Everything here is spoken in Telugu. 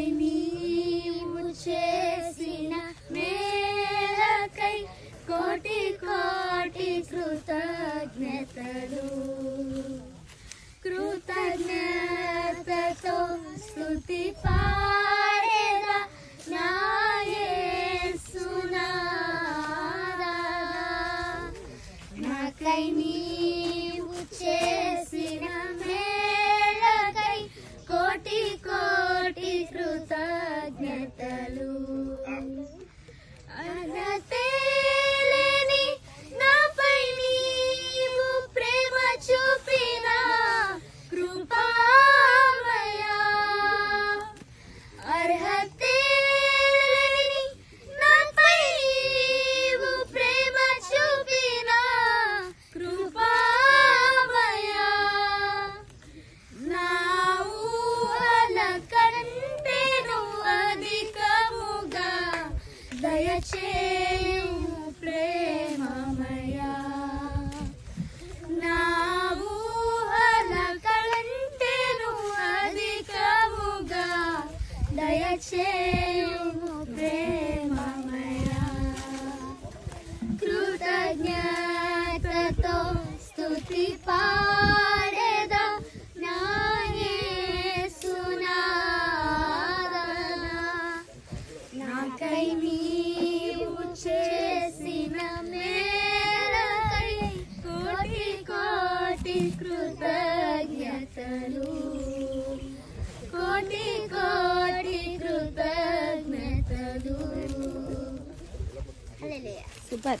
నాకై నీవు చేసిన మేలకై కోటి కోటి కృతజ్ఞతలు. కృతజ్ఞతతో స్థుతి పాడేదా నా నాకై నీవు చే కృతజ్ఞతలు దయచేయుము ప్రేమమయ కృతజ్ఞతతో స్తుతి పాడేద నాయే సునాదన నాకై మీ చేసిన మేరకై కోటి కోటి కృత